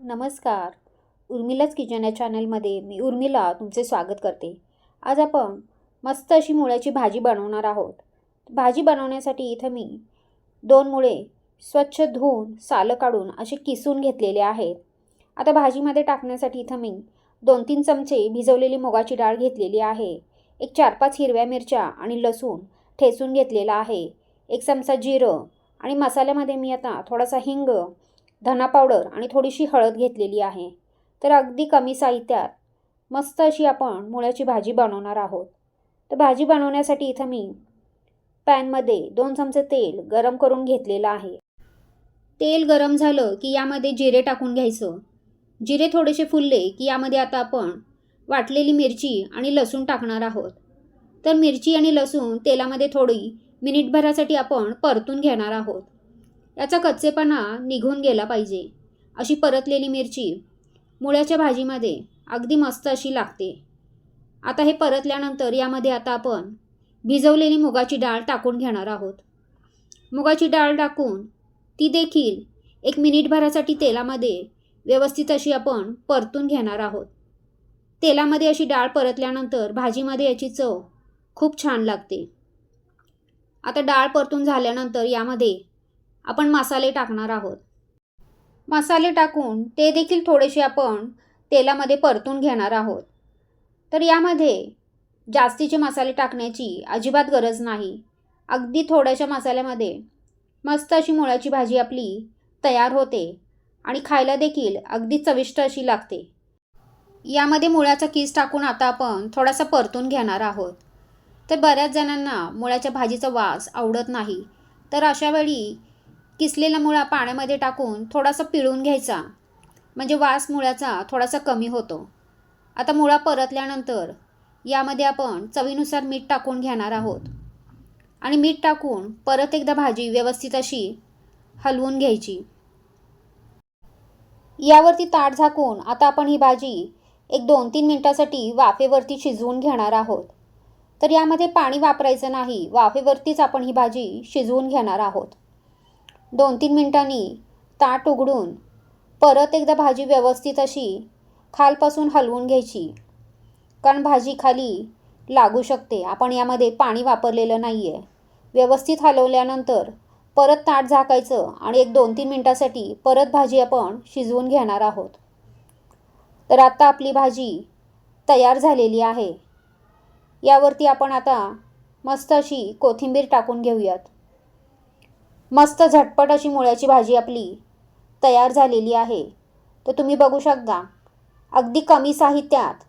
नमस्कार. उर्मिलाच किचन या चॅनलमध्ये मी उर्मिला तुमचे स्वागत करते. आज आपण मस्त अशी मुळ्याची भाजी बनवणार आहोत. भाजी बनवण्यासाठी इथं मी दोन मुळे स्वच्छ धुवून सालं काढून असे किसून घेतलेले आहेत. आता भाजीमध्ये टाकण्यासाठी इथं मी दोन तीन चमचे भिजवलेली मुगाची डाळ घेतलेली आहे. एक चार पाच हिरव्या मिरच्या आणि लसूण ठेचून घेतलेला आहे. एक चमचा जिरं आणि मसाल्यामध्ये मी आता थोडासा हिंग धना पावडर आणि थोडीशी हळद घेतलेली आहे. तर अगदी कमी साहित्यात मस्त अशी आपण मुळ्याची भाजी बनवणार आहोत. तर भाजी बनवण्यासाठी इथं मी पॅनमध्ये दोन चमचे तेल गरम करून घेतलेलं आहे. तेल गरम झालं की यामध्ये जिरे टाकून घ्यायचं. जिरे थोडेसे फुलले की यामध्ये आता आपण वाटलेली मिरची आणि लसूण टाकणार आहोत. तर मिरची आणि लसूण तेलामध्ये थोडी मिनिटभरासाठी आपण परतून घेणार आहोत. याचा कच्चेपणा निघून गेला पाहिजे. अशी परतलेली मिरची मुळ्याच्या भाजीमध्ये अगदी मस्त अशी लागते. आता हे परतल्यानंतर यामध्ये आता आपण भिजवलेली मुगाची डाळ टाकून घेणार आहोत. मुगाची डाळ टाकून ती देखील एक मिनिटभरासाठी तेलामध्ये व्यवस्थित अशी आपण परतून घेणार आहोत. तेलामध्ये अशी डाळ परतल्यानंतर भाजीमध्ये याची चव खूप छान लागते. आता डाळ परतून झाल्यानंतर यामध्ये आपण मसाले टाकणार आहोत. मसाले टाकून ते देखील थोडेसे आपण तेलामध्ये परतून घेणार आहोत. तर यामध्ये जास्तीचे मसाले टाकण्याची अजिबात गरज नाही. अगदी थोड्याशा मसाल्यामध्ये मस्त अशी मुळाची भाजी आपली तयार होते आणि खायला देखील अगदी चविष्ट अशी लागते. यामध्ये मुळ्याचा किस टाकून आता आपण थोडासा परतून घेणार आहोत. तर बऱ्याच जणांना मुळ्याच्या भाजीचा वास आवडत नाही. तर अशावेळी किसलेला मुळा पाण्यामध्ये टाकून थोडासा पिळून घ्यायचा. म्हणजे वास मुळ्याचा थोडासा कमी होतो. आता मुळा परतल्यानंतर यामध्ये आपण चवीनुसार मीठ टाकून घेणार आहोत. आणि मीठ टाकून परत एकदा भाजी व्यवस्थित अशी हलवून घ्यायची. यावरती ताट झाकून आता आपण ही भाजी एक दोन तीन मिनटासाठी वाफेवरती शिजवून घेणार आहोत. तर यामध्ये पाणी वापरायचं नाही. वाफेवरतीच आपण ही भाजी शिजवून घेणार आहोत. दोन तीन मिनटांनी ताट उघडून परत एकदा भाजी व्यवस्थित अशी खालपासून हलवून घ्यायची. कारण भाजी खाली लागू शकते. आपण यामध्ये पाणी वापरलेलं नाही आहे व्यवस्थित हलवल्यानंतर परत ताट झाकायचं आणि एक दोन तीन मिनटासाठी परत भाजी आपण शिजवून घेणार आहोत. तर आता आपली भाजी तयार झालेली आहे. यावरती आपण आता मस्त अशी कोथिंबीर टाकून घेऊयात. मस्त झटपट अशी मुळ्याची भाजी आपली तयार झालेली आहे. तर तुम्ही बघू शकता अगदी कमी साहित्यात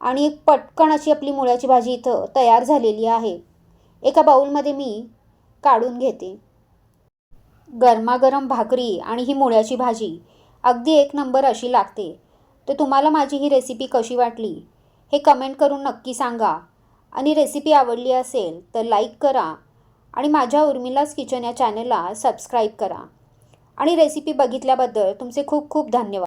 आणि एक पटकन अशी आपली मुळ्याची भाजी इथं तयार झालेली आहे. एका बाऊलमध्ये मी काढून घेते. गरमागरम भाकरी आणि ही मुळ्याची भाजी अगदी एक नंबर अशी लागते. तर तुम्हाला माझी ही रेसिपी कशी वाटली हे कमेंट करून नक्की सांगा. आणि रेसिपी आवडली असेल तर लाईक करा आणि माझ्या उर्मिलाज किचन या चॅनलला सबस्क्राईब करा. आणि रेसिपी बघितल्याबद्दल तुमचे खूप खूप धन्यवाद.